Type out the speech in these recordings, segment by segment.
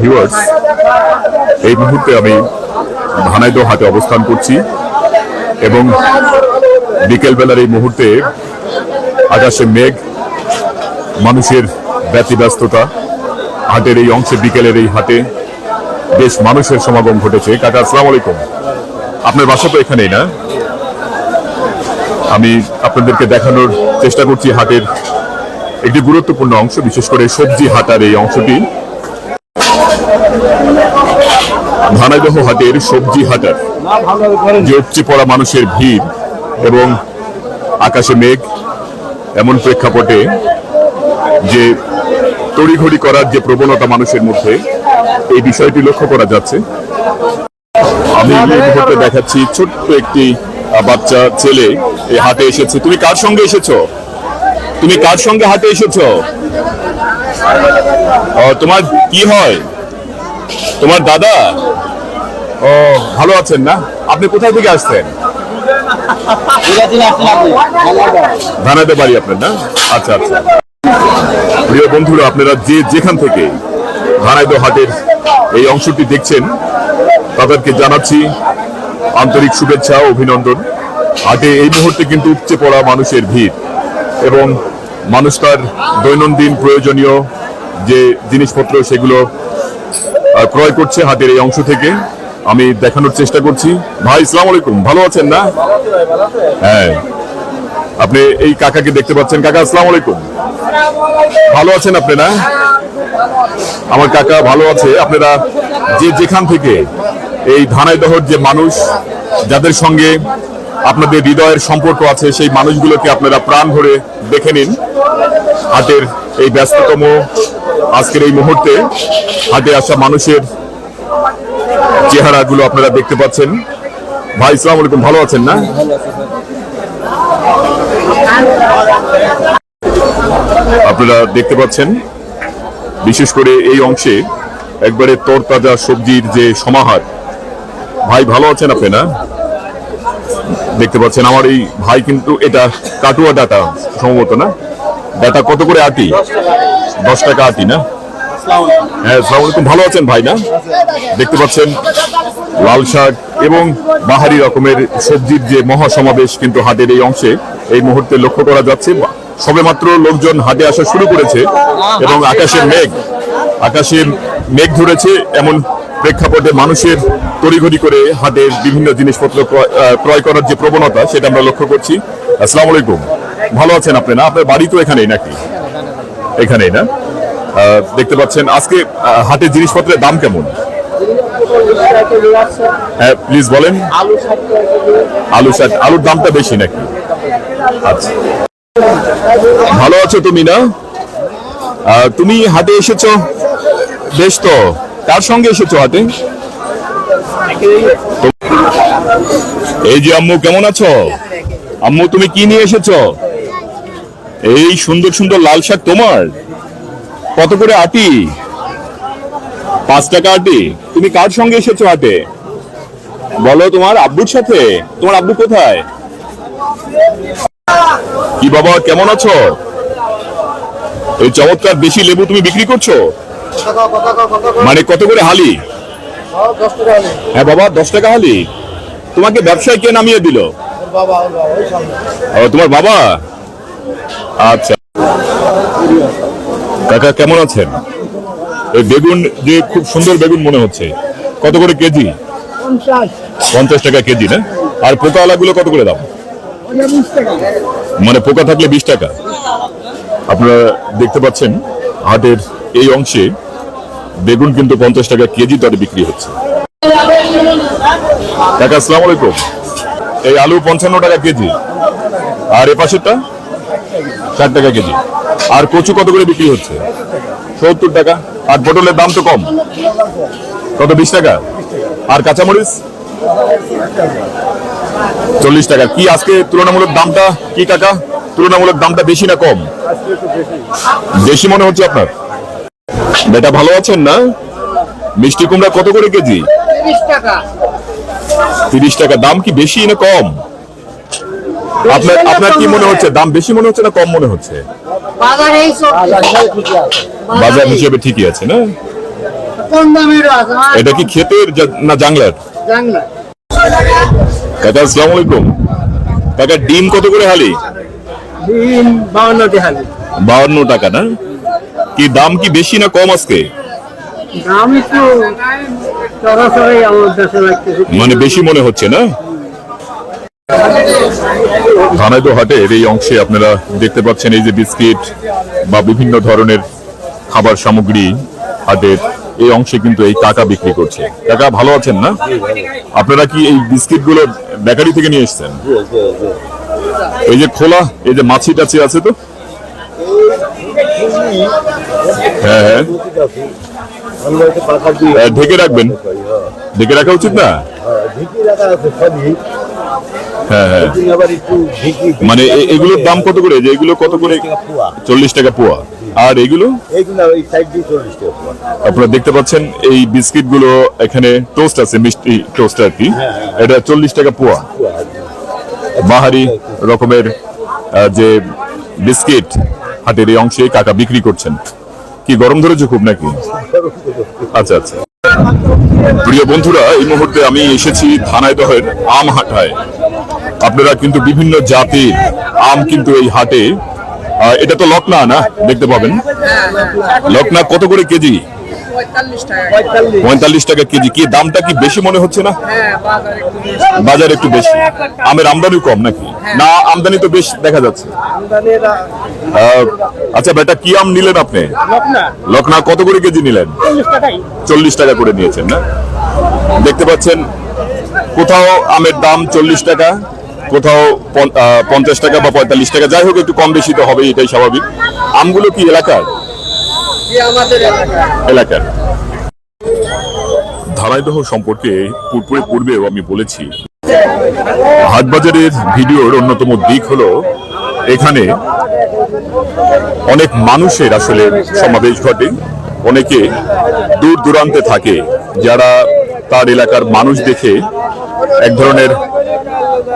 Viewers এই মুহূর্তে আমি ধানাইদহ হাটে অবস্থান করছি এবং বিকেলবেলার এই মুহূর্তে আকাশে মেঘ, মানুষের ব্যতিব্যস্ততা, হাটের এই অংশে, বিকেলের এই হাটে বেশ মানুষের সমাগম ঘটেছে। কাকা, আসসালামু আলাইকুম। আপনার বাসা তো এখানেই না? আমি আপনাদেরকে দেখানোর চেষ্টা করছি হাটের একটি গুরুত্বপূর্ণ অংশ, বিশেষ করে সবজি হাটার এই অংশটি। ধানাইদহ হাটের সবজি হাটার। যে উপচে পড়া মানুষের ভিড় এবং আকাশে মেঘ, এমন প্রেক্ষাপটে যে তড়িঘড়ি করার যে প্রবণতা মানুষের মধ্যে, এই বিষয়টি লক্ষ্য করা যাচ্ছে। আমি মুহূর্তে দেখাচ্ছি ছোট্ট একটি বাচ্চা ছেলে এই হাটে এসেছে। তুমি কার সঙ্গে এসেছ? তুমি কার সঙ্গে হাটে এসেছ? তোমার কি হয়? তোমার দাদা? ও, ভালো আছেন না? আপনি কোথায় থেকে আসছেন? ধানাতে বাড়ি আপনার না? আচ্ছা আচ্ছা। প্রিয় বন্ধুরা, আপনারা যে যেখান থেকে ধানাইদহ হাটের এই অংশটি দেখছেন, তাদেরকে জানাচ্ছি আন্তরিক শুভেচ্ছা অভিনন্দন। হাটে এই মুহূর্তে কিন্তু উপচে পড়া মানুষের ভিড় এবং মানুষ তার দৈনন্দিন প্রয়োজনীয় যে জিনিসপত্র সেগুলো ক্রয় করছে হাটের এই অংশ থেকে। আমি দেখানোর চেষ্টা করছি। ভাই ইসলাম আলাইকুম। ভালো আছেন না? হ্যাঁ। আপনি এই কাকাকে দেখতে পাচ্ছেন। কাকা আসসালাম আলাইকুম। ভালো আছেন আপনি না? আমার কাকা ভালো আছে। আপনারা যে যেখান থেকে এই ধানাইদহর যে মানুষ, যাদের সঙ্গে আপনাদের হৃদয়ের সম্পর্ক আছে, সেই মানুষগুলোকে আপনারা প্রাণ ভরে দেখে নিন। হাটের এই ব্যস্ততম আজকের এই মুহূর্তে হাটে আসা মানুষের চেহারাগুলো আপনারা দেখতে পাচ্ছেন। ভাই ইসলাম আলাইকুম, ভালো আছেন না? আপনারা দেখতে পাচ্ছেন, বিশেষ করে এই অংশে একবারে তরতাজা সবজির যে সমাহার। ভাই, ভালো আছেন আপনি না? দেখতে পাচ্ছেন, আমার এই ভাই কিন্তু এটা কাটুয়া ডাটা, সম্ভবত না? ডাটা কত করে আটি? দশ টাকা আটি না? হ্যাঁ আসসালামু আলাইকুম। ভালো আছেন ভাই, না? দেখতে পাচ্ছেন লাল শাক এবং বাহারি রকমের সবজির যে মহাসমাবেশ কিন্তু হাটের এই অংশে এই মুহূর্তে লক্ষ্য করা যাচ্ছে। সবেমাত্র লোকজন হাটে আসা শুরু করেছে এবং আকাশে মেঘ আকাশে মেঘ ধরেছে এমন প্রেক্ষাপটে মানুষের তড়িঘড়ি করে হাটের বিভিন্ন জিনিসপত্র ক্রয়- করার যে প্রবণতা সেটা আমরা লক্ষ্য করছি। আসসালামু আলাইকুম। ভালো আছেন আপনি, না? আপনার বাড়ি তো এখানেই নাকি? এখানেই না? দেখতে পাচ্ছেন। আজকে হাটের জিনিসপত্রের দাম কেমন? হ্যাঁ প্লিজ বলেন। আলু শাক। আলুর দামটা বেশি নাকি? আচ্ছা। ভালো আছো তুমি, না? তুমি হাটে এসেছ? বেশ তো। কার সঙ্গে এসেছ হাটে? এই যে আম্মু, কেমন আছো? আম্মু, তুমি কি নিয়ে এসেছ? এই সুন্দর সুন্দর লাল শাক তোমার? কত করে আটি? পাঁচ টাকা আটি। তুমি কার সঙ্গে এসেছ হাটে? বলো তোমার আব্বুর সাথে। তোমার আব্বু কোথায়? কি বাবা, কেমন আছো? এই চমৎকার বেশি লেবু তুমি বিক্রি করছ? মানে কত করে হালি? হ্যাঁ বাবা, দশ টাকা হালি। তোমাকে ব্যবসায় কে নামিয়ে দিল? তোমার বাবা? আচ্ছা। কাকা, কেমন আছেন? এই বেগুন যে খুব সুন্দর বেগুন মনে হচ্ছে। কত করে কেজি? পঞ্চাশ টাকা কেজি, না? আর পোকা গুলো কত করে দাম? মানে পোকা থাকলে বিশ টাকা। আপনারা দেখতে পাচ্ছেন, হাটের এই অংশে বেগুন কিন্তু পঞ্চাশ টাকা কেজি দরে বিক্রি হচ্ছে। কাকা, আসসালাম আলাইকুম। এই আলু পঞ্চান্ন টাকা কেজি। আর এ পাশেরটা? ষাট টাকা কেজি। আর কচু কত করে বিক্রি হচ্ছে? সত্তর টাকা। আর পটলের দাম তো কম। কত বিশ টাকা? আর কাঁচামরিচ? চল্লিশ টাকা। কি আজকে তুলনামূলক দামটা কি কাকা? তুলনামূলক দামটা বেশি না কম? বেশি মনে হচ্ছে আপনার? বেটা ভালো আছেন না? মিষ্টি কুমড়া কত করে কেজি? তিরিশ টাকা। দাম কি বেশি না কম? আপনার আপনার কি মনে হচ্ছে? দাম বেশি মনে হচ্ছে না কম মনে হচ্ছে? বাজার এই চলছে বাজার হিসেবে ঠিকই আছে। না? এটা কি ক্ষেতের না জাংলার? জাংলা। কাকা আসসালামু আলাইকুম। কাকা ডিম কত করে হালি? বাউন্ন দেখালি বাউন্ন টাকা না? কি দাম কি বেশি না কম আজকে? দাম একটু সরাসরি আমার দেশে লাগতেছে। মানে বেশি মনে হচ্ছে না? ধানাইদো হাটের এই অংশে আপনারা দেখতে পাচ্ছেন এই যে বিস্কিট বা বিভিন্ন ধরনের খাবার সামগ্রী হাটের এই অংশে কিন্তু এই কাকা বিক্রি করছে। কাকা ভালো আছেন না? আপনারা কি এই বিস্কিটগুলো বেকারি থেকে নিয়ে এসছেন? এই যে খোলা এই যে মাছি টাছি আছে তো? হ্যাঁ হ্যাঁ। ঢেকে রাখবেন। ঢেকে রাখা উচিত না? হ্যাঁ হ্যাঁ। মানে এগুলোর দাম কত করে? যে এগুলো কত করে? চল্লিশ টাকা পোয়া। আর এগুলো? আপনারা দেখতে পাচ্ছেন এই বিস্কিটগুলো এখানে টোস্ট আছে মিষ্টি টোস্ট আর কি। এটা চল্লিশ টাকা পোয়া। বাহারি রকমের যে বিস্কিট হাটের এই অংশে কাকা বিক্রি করছেন। কি গরম ধরেছে খুব নাকি? আচ্ছা আচ্ছা। প্রিয় বন্ধুরা এই মুহূর্তে আমি এসেছি ধানাইদহের আম হাটায় আপনারা কিন্তু বিভিন্ন জাতির আম কিন্তু এই হাটে এটা তো লকনা না দেখতে পাবেন। লকনা কত করে কেজি? পঁয়তাল্লিশ টাকা কেজি। কি দামটা কি বেশি মনে হচ্ছে না? বাজার একটু বেশি। আমের আমদানি কম নাকি? না আমদানি তো বেশ দেখা যাচ্ছে। আচ্ছা বেটা কি আম নিলেন আপনি? লকনা। কত করে কেজি নিলেন? চল্লিশ টাকা করে নিয়েছেন না? দেখতে পাচ্ছেন কোথাও আমের দাম চল্লিশ টাকা কোথাও পঞ্চাশ টাকা বা পঁয়তাল্লিশ টাকা যাই হোক একটু কম বেশি তো হবে এটাই স্বাভাবিক। আমগুলো কি এলাকার? এলাকার। ধারাইদহ সম্পর্কে পূর্বে পূর্বেও আমি বলেছি। হাটবাজারের ভিডিওর অন্যতম দিক হলো এখানে অনেক মানুষের আসলে সমাবেশ ঘটে। অনেকে দূর দূরান্তে থাকে যারা তার এলাকার মানুষ দেখে এক ধরনের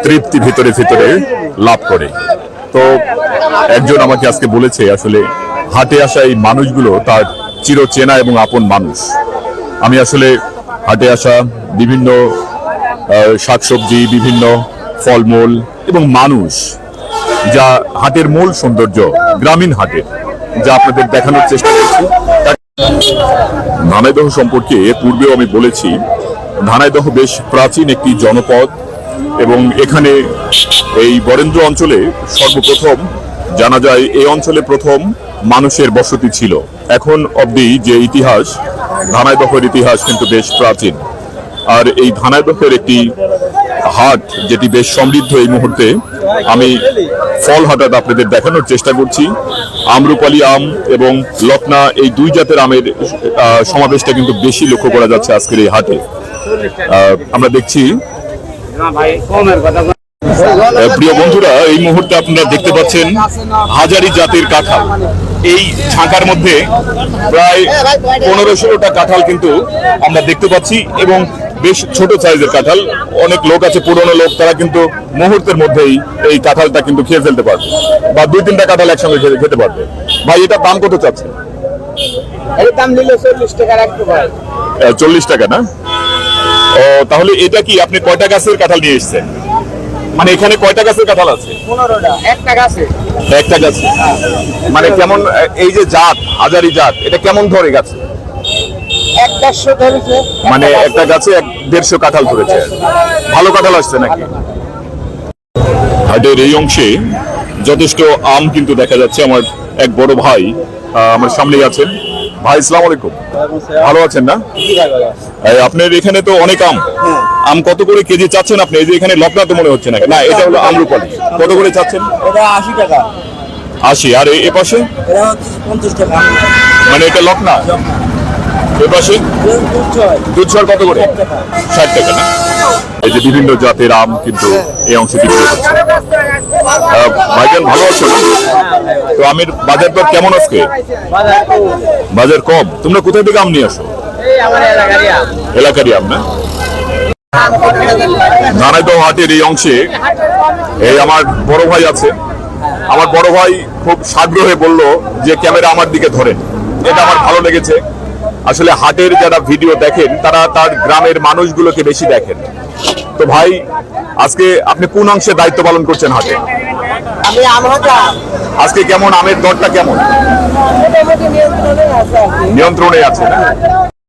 তৃপ্তি ভিতরে ভিতরে লাভ করে। তো একজন আমাকে আজকে বলেছে, আসলে হাটে আসা এই মানুষগুলো তার চির চেনা এবং আপন মানুষ। আমি আসলে হাটে আসা বিভিন্ন শাকসবজি, বিভিন্ন ফলমূল এবং মানুষ, যা হাটের মূল সৌন্দর্য, গ্রামীণ হাটের যা আপনাদের দেখানোর চেষ্টা করছি। ধানাইদহ সম্পর্কে পূর্বেও আমি বলেছি, ধানাইদহ বেশ প্রাচীন একটি জনপদ। এবং এখানে এই বরেন্দ্র অঞ্চলে সর্বপ্রথম জানা যায়, এই অঞ্চলে প্রথম মানুষের বসতি ছিল। এখন অবধি যে ইতিহাস ধানাইদহের ইতিহাস কিন্তু বেশ প্রাচীন। আর এই ধানাইদহের একটি হাট, যেটি বেশ সমৃদ্ধ এই মুহূর্তে, আমি ফল হাটাত আপনাদের দেখানোর চেষ্টা করছি। আমরুপালি আম এবং লকনা, এই দুই জাতের আমের সমাবেশটা কিন্তু বেশি লক্ষ্য করা যাচ্ছে আজকের এই হাটে। আমরা দেখছি প্রিয় বন্ধুরা এই মুহূর্তে আপনারা দেখতে পাচ্ছেন হাজারি জাতের কাঁঠাল। এই ছাঁকার মধ্যে প্রায় পনেরো ষোলোটা কাঁঠাল কিন্তু আমরা দেখতে পাচ্ছি এবং বেশ ছোট সাইজের কাঁঠাল। অনেক লোক আছে পুরনো লোক তারা কিন্তু মুহূর্তের মধ্যেই এই কাঁঠালটা কিন্তু খেয়ে ফেলতে পারবে বা দুই তিনটা কাঁঠাল একসঙ্গে খেতে- খেতে পারবে। ভাই এটা দাম কত চাচ্ছে চল্লিশ টাকা না? ও তাহলে এটা কি আপনি কয়টা গাছের কাঁঠাল নিয়ে এসেছেন? মানে এখানে কয়টা গাছের কাঁঠাল আছে? একটা গাছে। একটা গাছ। মানে কেমন এই যে জাত হাজারি জাত এটা কেমন ধরে গাছে? মানে একটা গাছে এক দেড়শো কাঁঠাল ধরেছে। ভালো কাঁঠাল আসছে নাকি? হাটের এই অংশে যথেষ্ট আম কিন্তু দেখা যাচ্ছে। আমার এক বড় ভাই আমার সামনেই আছেন। ভাই ইসলাম আলাইকুম। ভালো আছেন না? এই, আপনার এখানে তো অনেক আম। আম কত করে কেজি চাচ্ছেন আপনি? এই যে এখানে লকনা তো মনে হচ্ছে না না এটা হলো আমরুপালি। কত করে চাচ্ছেন? এটা আশি টাকা। আশি। আর এ- পাশে? পঞ্চাশ টাকা। মানে এটা লকনা এ পাশে? দুধ কত করে? ষাট টাকা। না? এই যে বিভিন্ন জাতের আম কিন্তু এই অংশে বিক্রি হচ্ছে। আহ, ভাইজান ভালো আছো তো আমের, বাজার দর কেমন আজকে? বাজার কম? তোমরা কোথা থেকে আম নিয়ে আসো? এলাকারই আম। না? হাটের এই অংশে এই আমার বড় ভাই আছে। আমার বড় ভাই খুব সাগ্রহে বলল যে ক্যামেরা আমার দিকে ধরেন এটা আমার ভালো লেগেছে। আসলে হাটের যারা ভিডিও দেখেন, তারা তার গ্রামের মানুষগুলোকে বেশি দেখেন। তো ভাই, আজকে আপনি কোন অংশে দায়িত্ব পালন করছেন হাটে? আমি আজকে কেমন আমের দরটা কেমন? নিয়ন্ত্রণে আছে